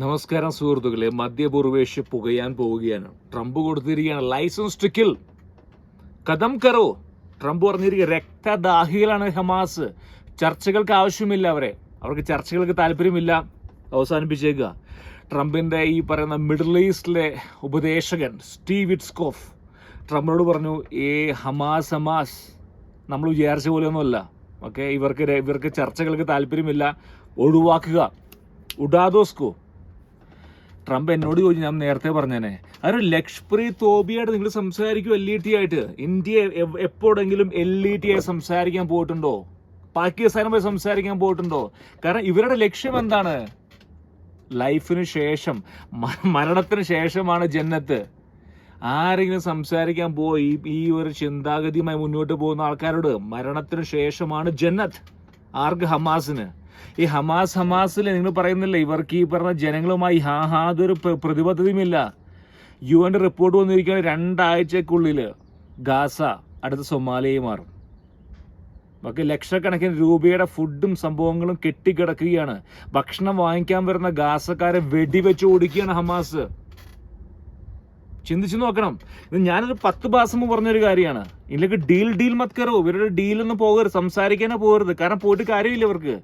നമസ്കാരം സുഹൃത്തുക്കളെ. മധ്യപൂർവേഷ്യ പുകയാൻ പോവുകയാണ്. ട്രംപ് കൊടുത്തിരിക്കുകയാണ്. ലൈസൻസ് ടു കിൽ കഥം കറോ. ട്രംപ് പറഞ്ഞിരിക്കുക രക്തദാഹികളാണ് ഹമാസ്. ചർച്ചകൾക്ക് ആവശ്യമില്ല അവരെ. അവർക്ക് ചർച്ചകൾക്ക് താല്പര്യമില്ല. അവസാനിപ്പിച്ചേക്കുക. ട്രംപിന്റെ ഈ പറയുന്ന മിഡിൽ ഈസ്റ്റിലെ ഉപദേശകൻ സ്റ്റീവ് ഇറ്റ്സ്കോഫ് ട്രംപിനോട് പറഞ്ഞു ഏ ഹമാസ് ഹമാസ് നമ്മൾ വിചാരിച്ച പോലെയൊന്നുമല്ല. ഓക്കെ ഇവർക്ക് ഇവർക്ക് ചർച്ചകൾക്ക് താല്പര്യമില്ല. ഒഴിവാക്കുക. ഉഡാദോസ്കോ ട്രംപ് എന്നോട് ചോദിച്ചു ഞാൻ നേരത്തെ പറഞ്ഞേനെ. അതൊരു ലക്ഷ്പ്രീത് തോബിയായിട്ട് നിങ്ങൾ സംസാരിക്കും എൽ ഇ ടി ആയിട്ട്? ഇന്ത്യ എപ്പോഴെങ്കിലും എൽ ഇ ടി ആയി സംസാരിക്കാൻ പോയിട്ടുണ്ടോ? പാകിസ്ഥാനുമായി സംസാരിക്കാൻ പോയിട്ടുണ്ടോ? കാരണം ഇവരുടെ ലക്ഷ്യം എന്താണ്? ലൈഫിന് ശേഷം മരണത്തിന് ശേഷമാണ് ജന്നത്ത്. ആരെങ്കിലും സംസാരിക്കാൻ പോയി ഈ ഒരു ചിന്താഗതിയുമായി മുന്നോട്ട് പോകുന്ന ആൾക്കാരോട് മരണത്തിന് ശേഷമാണ് ജന്നത്ത്. ആർക്ക് ഹമാസിന്? ഈ ഹമാസ് ഹമാസിൽ നിങ്ങൾ പറയുന്നില്ല ഇവർക്ക് ഈ പറഞ്ഞ ജനങ്ങളുമായി ഹാ ഹാ അതൊരു പ്രതിബദ്ധതയുമില്ല. യു എന്റെ റിപ്പോർട്ട് വന്നിരിക്കുകയാണ് രണ്ടാഴ്ചക്കുള്ളിൽ ഗാസ അടുത്ത സൊമാലിയയും മാറും. ഒക്കെ ലക്ഷക്കണക്കിന് രൂപയുടെ ഫുഡും സംഭവങ്ങളും കെട്ടിക്കിടക്കുകയാണ്. ഭക്ഷണം വാങ്ങിക്കാൻ വരുന്ന ഗാസക്കാരെ വെടിവെച്ച് ഓടിക്കുകയാണ് ഹമാസ്. ചിന്തിച്ചു നോക്കണം. ഇത് ഞാനൊരു പത്ത് മാസം മുമ്പ് പറഞ്ഞൊരു കാര്യമാണ്. ഇതിലേക്ക് ഡീൽ ഡീൽ മത് ഇവരുടെ ഡീലൊന്നും പോകരുത്. സംസാരിക്കാനേ പോകരുത്. കാരണം പോയിട്ട് കാര്യമില്ല ഇവർക്ക്.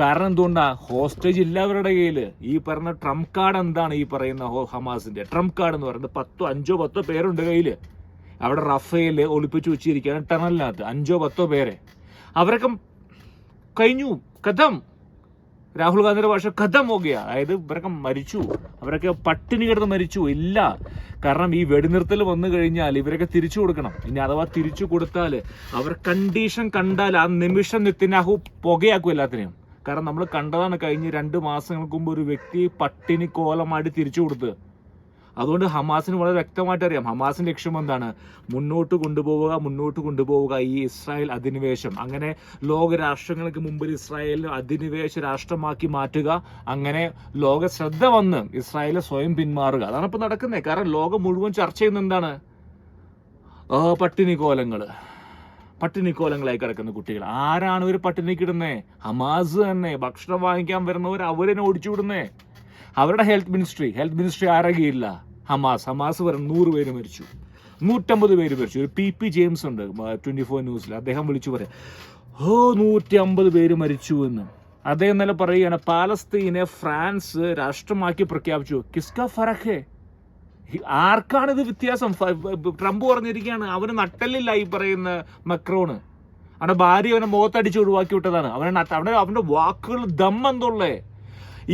കാരണം എന്തുകൊണ്ടാ? ഹോസ്റ്റേജ് ഇല്ല അവരുടെ കയ്യിൽ ഈ പറയുന്ന ട്രംപ് കാർഡ് എന്താണ് ഈ പറയുന്ന ഹമാസിന്റെ? ട്രംപ് കാർഡ് എന്ന് പറയുന്നത് പത്തോ അഞ്ചോ പത്തോ പേരുണ്ട് കയ്യിൽ അവിടെ റഫേൽ ഒളിപ്പിച്ചു വെച്ചിരിക്കുകയാണ് ടണലിനകത്ത്. അഞ്ചോ പത്തോ പേരെ. അവരൊക്കെ കഴിഞ്ഞു. കഥം. രാഹുൽ ഗാന്ധിയുടെ ഭാഷ കഥം പോകുക അതായത് ഇവരൊക്കെ മരിച്ചു. അവരൊക്കെ പട്ടിണി കിടന്ന് മരിച്ചു. ഇല്ല. കാരണം ഈ വെടിനിർത്തൽ വന്നു കഴിഞ്ഞാൽ ഇവരൊക്കെ തിരിച്ചു കൊടുക്കണം. ഇനി അഥവാ തിരിച്ചു കൊടുത്താൽ അവർ കണ്ടീഷൻ കണ്ടാൽ ആ നിമിഷം നിത്യനാഹു പുകയാക്കും എല്ലാത്തിനെയും. കാരണം നമ്മൾ കണ്ടതാണ് കഴിഞ്ഞ് രണ്ട് മാസങ്ങൾക്ക് മുമ്പ് ഒരു വ്യക്തി പട്ടിണി കോലമായിട്ട് തിരിച്ചു കൊടുത്ത്. അതുകൊണ്ട് ഹമാസിന് വളരെ വ്യക്തമായിട്ട് അറിയാം ഹമാസിന്റെ ലക്ഷ്യം എന്താണ്? മുന്നോട്ട് കൊണ്ടുപോവുക മുന്നോട്ട് കൊണ്ടുപോവുക. ഈ ഇസ്രായേൽ അധിനിവേശം. അങ്ങനെ ലോക രാഷ്ട്രങ്ങൾക്ക് മുമ്പിൽ ഇസ്രായേലിനെ അധിനിവേശ രാഷ്ട്രമാക്കി മാറ്റുക. അങ്ങനെ ലോക ശ്രദ്ധ വന്ന് ഇസ്രായേൽ സ്വയം പിന്മാറുക. അതാണ് ഇപ്പൊ നടക്കുന്നത് കാരണം ലോകം മുഴുവൻ ചർച്ച ചെയ്യുന്ന എന്താണ്? പട്ടിണി കോലങ്ങൾ പട്ടിണി കോലങ്ങളായി കിടക്കുന്ന കുട്ടികൾ. ആരാണ് ഒരു പട്ടിണി കിടുന്നേ ഹമാസ് തന്നെ. ഭക്ഷണം വാങ്ങിക്കാൻ വരുന്നവർ അവരെന്നെ ഓടിച്ചു വിടുന്നേ അവരുടെ ഹെൽത്ത് മിനിസ്ട്രി. ഹെൽത്ത് മിനിസ്ട്രി ആരകയില്ല ഹമാസ്. ഹമാസ് വരും നൂറ് പേര് മരിച്ചു. നൂറ്റമ്പത് പേര് മരിച്ചു. ഒരു പി പി ജെയിംസ് ഉണ്ട് ട്വന്റി ഫോർ ന്യൂസിൽ അദ്ദേഹം വിളിച്ചു പറയാം ഓ നൂറ്റി അമ്പത് പേര് മരിച്ചു എന്ന്. അദ്ദേഹം ഇന്നലെ പറയുകയാണ് പാലസ്തീനെ ഫ്രാൻസ് രാഷ്ട്രമാക്കി പ്രഖ്യാപിച്ചു. കിസ്ക ഫറഖേ? ആർക്കാണ് ഇത് വ്യത്യാസം? ട്രംപ് പറഞ്ഞിരിക്കുകയാണ് അവന് നട്ടല്ലില്ല ഈ പറയുന്ന മക്രോണ്. അവന്റെ ഭാര്യ അവനെ മുഖത്തടിച്ച് ഒഴിവാക്കി വിട്ടതാണ്. അവനെ അവന്റെ അവന്റെ വാക്കുകൾ ദമ്മെന്തുള്ളേ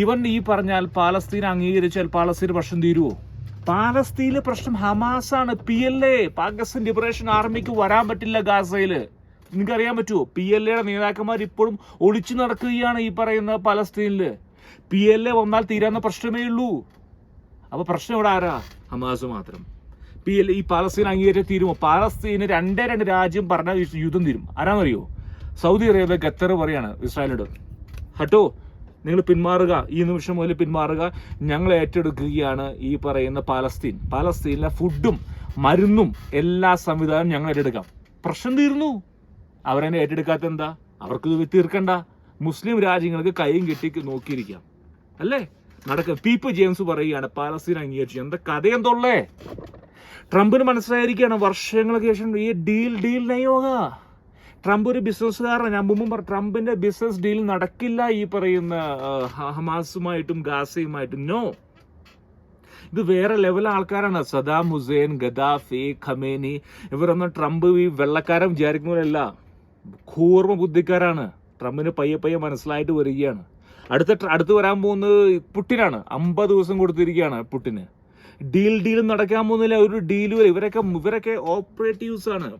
ഇവൻ ഈ പറഞ്ഞാൽ പാലസ്തീൻ അംഗീകരിച്ചാൽ പാലസ്തീൻ പ്രശ്നം തീരുവോ? പാലസ്തീനിലെ പ്രശ്നം ഹമാസാണ്. P L A Pakistan liberation ആർമിക്ക് വരാൻ പറ്റില്ല ഗാസയിൽ. നിങ്ങൾക്ക് അറിയാൻ പറ്റുമോ പി എൽ എയുടെ നേതാക്കന്മാർ ഇപ്പോഴും ഒളിച്ചു നടക്കുകയാണ് ഈ പറയുന്ന പലസ്തീനിൽ. പി എൽ എ വന്നാൽ തീരാവുന്ന പ്രശ്നമേ ഉള്ളൂ. അപ്പൊ പ്രശ്നം ഇവിടെ ആരാ? ഹമാസ് മാത്രം. പി എൽ ഈ പാലസ്തീൻ അംഗീകരിച്ച തീരുമോ? പാലസ്തീന് രണ്ടേ രണ്ട് രാജ്യം പറഞ്ഞ യുദ്ധം തീരും. ആരാന്നറിയോ? സൗദി അറേബ്യ ഖത്തർ പറയാണ് ഇസ്രായേലിനോട്. ഹട്ടോ നിങ്ങൾ പിന്മാറുക. ഈ നിമിഷം മുതൽ പിന്മാറുക. ഞങ്ങൾ ഏറ്റെടുക്കുകയാണ് ഈ പറയുന്ന പലസ്തീൻ. പാലസ്തീനിലെ ഫുഡും മരുന്നും എല്ലാ സംവിധാനവും ഞങ്ങൾ ഏറ്റെടുക്കാം. പ്രശ്നം തീർന്നു. അവരെന്നെ ഏറ്റെടുക്കാത്ത എന്താ? അവർക്ക് തീർക്കണ്ട. മുസ്ലിം രാജ്യങ്ങൾക്ക് കൈയും കെട്ടി നോക്കിയിരിക്കാം. അല്ലേ? നടക്ക പീപ്പ് ജെയിംസ് പറയുകയാണ് പാലസ്തീൻ അംഗീകരിച്ചു. എന്താ കഥ എന്തുള്ളേ? ട്രംപിന് മനസ്സിലായിരിക്കുകയാണ് വർഷങ്ങൾക്ക് ശേഷം ഈ ഡീൽ ഡീൽ നയോക ട്രംപ് ഒരു ബിസിനസ്സുകാരനാണ് ഞാൻ മുമ്പ് പറഞ്ഞു ട്രംപിന്റെ ബിസിനസ് ഡീൽ നടക്കില്ല ഈ പറയുന്ന ഹമാസുമായിട്ടും ഗാസയുമായിട്ടും. നോ. ഇത് വേറെ ലെവൽ ആൾക്കാരാണ്. സദാം ഹുസൈൻ ഗദാഫി ഖമേനി ഇവരൊന്നും ട്രംപ് ഈ വെള്ളക്കാരൻ വിചാരിക്കുന്നവരല്ല കൂർമ്മ ബുദ്ധിക്കാരാണ്. ട്രംപിന് പയ്യെ പയ്യെ മനസ്സിലായിട്ട് വരികയാണ്. അടുത്ത അടുത്ത് വരാൻ പോകുന്നത് പുട്ടിനാണ്. അമ്പത് ദിവസം കൊടുത്തിരിക്കുകയാണ് പുട്ടിന്. ഡീൽ ഡീൽ നടക്കാൻ പോകുന്നില്ല. ഒരു ഡീലും ഇവരൊക്കെ ഇവരൊക്കെ ഓപ്പറേറ്റീവ്സ് ആണ്.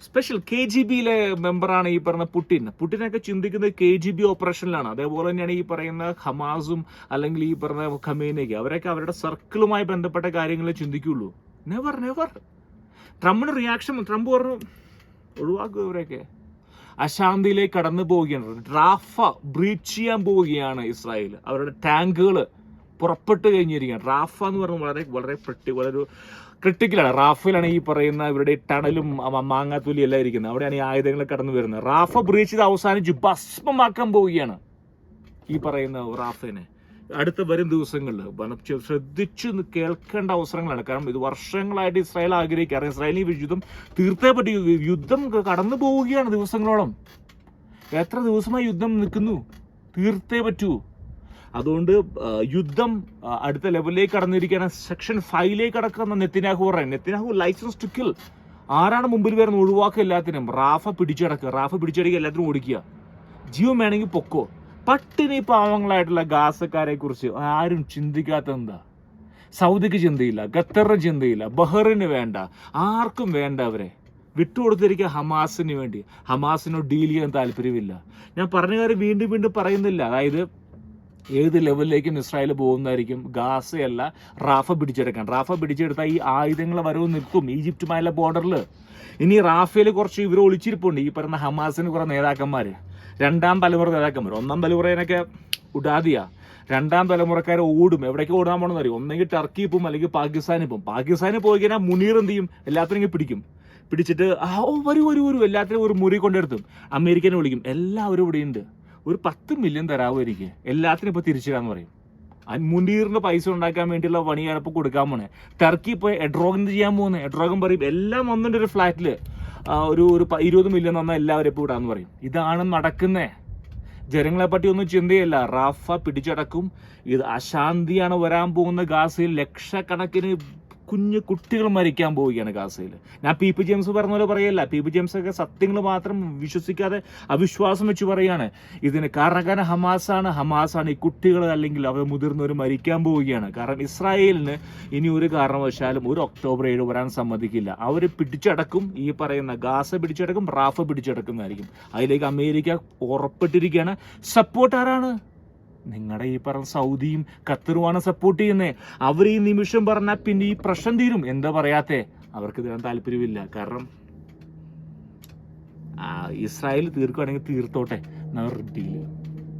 സ്പെഷ്യൽ കെ ജി ബിയിലെ മെമ്പറാണ് ഈ പറഞ്ഞ പുട്ടിൻ പുട്ടിനൊക്കെ ചിന്തിക്കുന്നത് കെ ജി ബി ഓപ്പറേഷനിലാണ് അതേപോലെ തന്നെയാണ് ഈ പറയുന്ന ഹമാസും അല്ലെങ്കിൽ ഈ പറഞ്ഞ ഖമേനയ്ക്ക് അവരൊക്കെ അവരുടെ സർക്കിളുമായി ബന്ധപ്പെട്ട കാര്യങ്ങളെ ചിന്തിക്കുള്ളൂ. നെവർ നെവർ ട്രംപിന് റിയാക്ഷൻ ട്രംപ് പറഞ്ഞു ഒഴിവാക്കുക ഇവരൊക്കെ അശാന്തിയിലേക്ക് കടന്നു പോവുകയാണ്. റാഫ ബ്രീച്ച് ചെയ്യാൻ പോവുകയാണ് ഇസ്രായേൽ. അവരുടെ ടാങ്കുകൾ പുറപ്പെട്ട് കഴിഞ്ഞിരിക്കുകയാണ്. റാഫ എന്ന് പറഞ്ഞാൽ വളരെ വളരെ പെട്ടി വളരെ ക്രിട്ടിക്കലാണ് റാഫയിലാണ് ഈ പറയുന്ന ഇവരുടെ ടണലും മാങ്ങാത്തൂലി എല്ലാം ഇരിക്കുന്നത്. അവിടെയാണ് ഈ ആയുധങ്ങൾ കടന്നു വരുന്നത്. റാഫ ബ്രീച്ച് ചെയ്ത് അവസാനിച്ച്. ഭസ്മമാക്കാൻ പോവുകയാണ് ഈ പറയുന്ന റാഫിനെ. അടുത്ത വരും ദിവസങ്ങളിൽ ശ്രദ്ധിച്ചു കേൾക്കേണ്ട അവസരങ്ങളാണ്. കാരണം ഇത് വർഷങ്ങളായിട്ട് ഇസ്രായേൽ ആഗ്രഹിക്കാറ് ഇസ്രായേലി യുദ്ധം തീർത്തേ പറ്റി. യുദ്ധം കടന്നു പോവുകയാണ് ദിവസങ്ങളോളം. എത്ര ദിവസമായി യുദ്ധം നിൽക്കുന്നു? തീർത്തേ പറ്റൂ. അതുകൊണ്ട് യുദ്ധം അടുത്ത ലെവലിലേക്ക് കടന്നിരിക്കുകയാണ്. സെക്ഷൻ ഫൈവിലേക്ക് കടക്കുന്ന നെത്തിനാഹു പറയാൻ നെത്തിനാഹു ലൈസൻസ് ടു കിൽ ആരാണ് മുമ്പിൽ വരുന്ന ഒഴിവാക്കുക എല്ലാത്തിനും. റാഫ പിടിച്ചടക്കുക റാഫ പിടിച്ചടക്കുക എല്ലാത്തിനും ഓടിക്കുക. ജീവൻ വേണമെങ്കിൽ പൊക്കോ. പട്ടിണി പാവങ്ങളായിട്ടുള്ള ഗാസക്കാരെ കുറിച്ച് ആരും ചിന്തിക്കാത്ത എന്താ സൗദിക്ക് ചിന്തയില്ല ഖത്തറിന് ചിന്തയില്ല ബഹറിന് വേണ്ട ആർക്കും വേണ്ട അവരെ. വിട്ടുകൊടുത്തിരിക്കുക ഹമാസിന് വേണ്ടി. ഹമാസിനോട് ഡീൽ ചെയ്യാൻ താല്പര്യമില്ല. ഞാൻ പറഞ്ഞ കാര്യം വീണ്ടും വീണ്ടും പറയുന്നില്ല. അതായത് ഏത് ലെവലിലേക്കും ഇസ്രായേൽ പോകുന്നതായിരിക്കും. ഗാസയല്ല റാഫ പിടിച്ചെടുക്കാൻ. റാഫ പിടിച്ചെടുത്താൽ ഈ ആയുധങ്ങൾ വരവ് നിൽക്കും ഈജിപ്റ്റുമായുള്ള ബോർഡറിൽ ഇനി റാഫേൽ കുറച്ച് ഇവർ ഒളിച്ചിരിപ്പുണ്ട്. ഈ പറയുന്ന ഹമാസിന് കുറേ നേതാക്കന്മാർ രണ്ടാം തലമുറ നേതാക്കന്മാർ ഒന്നാം തലമുറേനൊക്കെ ഉടാതിയ. രണ്ടാം തലമുറക്കാരെ ഓടും. എവിടേക്ക് ഓടാൻ പോകണമെന്ന് അറിയും ഒന്നെങ്കിൽ ടർക്കി പോകും അല്ലെങ്കിൽ പാകിസ്ഥാനിൽ പോകും പാകിസ്ഥാനിൽ പോയി കഴിഞ്ഞാൽ മുനീർ എന്ത് ചെയ്യും? എല്ലാത്തിനും പിടിക്കും. പിടിച്ചിട്ട് ആ ഓ വരൂ വരൂ വരൂ. എല്ലാത്തിനും ഒരു മുറി കൊണ്ടെടുത്തും. അമേരിക്കനെ വിളിക്കും. എല്ലാവരും ഇവിടെ ഉണ്ട് ഒരു പത്ത് മില്യൺ തരാവോ എനിക്ക് എല്ലാത്തിനും ഇപ്പോൾ തിരിച്ചിടാന്ന് പറയും. അൻ മുനീറിന് പൈസ ഉണ്ടാക്കാൻ വേണ്ടിയുള്ള പണിയാണ് ഇപ്പോൾ കൊടുക്കാൻ പോണേ. ടർക്കി ഇപ്പോൾ എഡ്രോഗൻ ചെയ്യാൻ പോകുന്നത് എഡ്രോഗൻ പറയും എല്ലാം വന്നിട്ട് ഒരു ഫ്ലാറ്റിൽ ഒരു ഒരു ഇരുപത് മില്യൺ തന്നാൽ എല്ലാവരും ഇപ്പോൾ ഇടാന്ന് പറയും. ഇതാണ് നടക്കുന്നേ. ജനങ്ങളെ പറ്റി ഒന്നും ചിന്തയില്ല. റാഫ പിടിച്ചടക്കും. ഇത് അശാന്തിയാണ് വരാൻ പോകുന്ന ഗാസയിൽ ലക്ഷക്കണക്കിന് കുഞ്ഞു കുട്ടികൾ മരിക്കാൻ പോവുകയാണ് ഗാസയിൽ. ഞാൻ പി പി ജെയിംസ് പറഞ്ഞ പോലെ പറയല്ല. പി പി ജെയിംസ് ഒക്കെ സത്യങ്ങൾ മാത്രം വിശ്വസിക്കാതെ അവിശ്വാസം വെച്ച് പറയാണ് ഇതിന് കാരണക്കാരൻ ഹമാസാണ്. ഹമാസാണ് ഈ കുട്ടികൾ അല്ലെങ്കിൽ അവർ മുതിർന്നവർ മരിക്കാൻ പോവുകയാണ്. കാരണം ഇസ്രായേലിന് ഇനി ഒരു കാരണവശാലും ഒരു ഒക്ടോബർ ഏഴ് വരാൻ സമ്മതിക്കില്ല. അവർ പിടിച്ചടക്കും. ഈ പറയുന്ന ഗാസ പിടിച്ചടക്കും റാഫ പിടിച്ചടക്കുന്നതായിരിക്കും. അതിലേക്ക് അമേരിക്ക ഉറപ്പെട്ടിരിക്കുകയാണ്. സപ്പോർട്ട് ആരാണ് നിങ്ങളുടെ ഈ പറഞ്ഞ സൗദിയും ഖത്തറുമാണ് സപ്പോർട്ട് ചെയ്യുന്നത് അവർ ഈ നിമിഷം പറഞ്ഞാൽ പിന്നെ ഈ പ്രശ്നം തീരും. എന്താ പറയാത്തെ? അവർക്ക് തരാൻ താല്പര്യമില്ല. കാരണം ഇസ്രായേൽ തീർക്കുകയാണെങ്കിൽ തീർത്തോട്ടെ. എന്നവർ ഡീൽ